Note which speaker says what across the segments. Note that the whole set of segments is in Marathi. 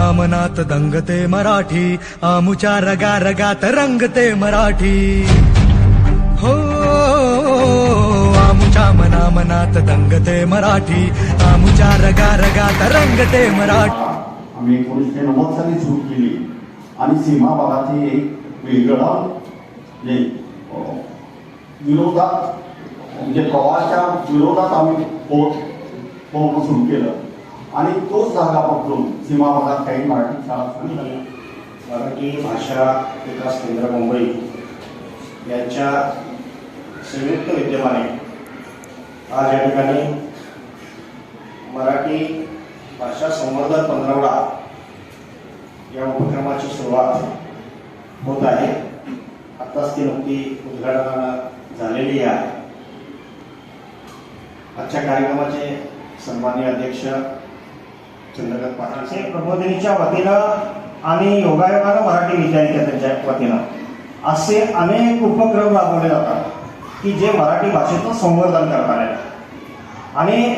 Speaker 1: मना मनात दंगते मराठी आमुच्या रगा रगात रंगते मराठी. हो आमुच्या मना मनात दंगते मराठी आमुच्या रगा रगात रंगते मराठी.
Speaker 2: मी एकोणीसशे नव्वद साली सुरू केली. आणि सीमा भागाचे एक वेगळा जे विरोधात म्हणजे प्रवाहाच्या विरोधात आम्ही पोट पोहणं सुरू केलं. आणि तोच जागा पकडून सीमा भागात काही मराठी शाळा सुरू झाल्या
Speaker 3: मराठी भाषा विकास केंद्र मुंबई यांच्या संयुक्त विद्यमाने आज या ठिकाणी मराठी भाषा संवर्धन पंधरवडा या उपक्रमाची सुरुवात होत आहे. आत्ताच ती नुकती उद्घाटनानं झालेली आहे. आजच्या कार्यक्रमाचे सन्माननीय अध्यक्ष चंद्रकांत पाटील प्रबोधिनीच्या वतीनं आणि योगायोगानं मराठी विद्यार्थ्यांच्या वतीनं असे अनेक उपक्रम राबवले जातात की जे मराठी भाषेचं संवर्धन करणार आहेत आणि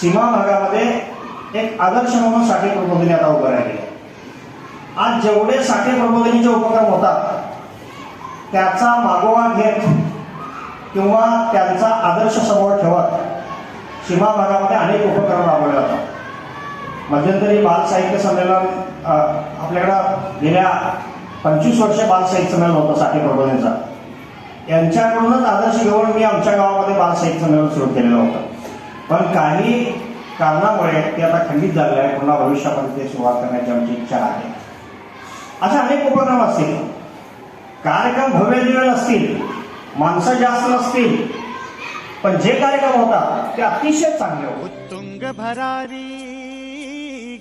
Speaker 3: सीमा भागामध्ये एक आदर्श म्हणून साठे प्रबोधिनी आता उभं राहिली. आहे. आज जेवढे साठे प्रबोधिनीचे उपक्रम होतात त्याचा मागोवा घेत किंवा त्यांचा आदर्श समोर ठेवत सीमा भागामध्ये अनेक उपक्रम राबवले जातात. मध्यंतरी बाल साहित्य संमेलन आपल्याकडं गेल्या पंचवीस वर्ष बाल साहित्य संमेलन होतं साठे प्रबोधनचा. यांच्याकडूनच आदर्श घेऊन मी आमच्या गावामध्ये बाल साहित्य संमेलन सुरू केलेलं होतं. पण काही कारणामुळे ते आता खंडित झालेलं आहे पुन्हा भविष्यामध्ये ते सुरुवात करण्याची आमची इच्छा आहे. असे अनेक उपक्रम असतील. कार्यक्रम भव्य दिव्य नसतील. माणसं जास्त नसतील. पण जे कार्यक्रम होतात ते अतिशय चांगले होते
Speaker 1: भरारी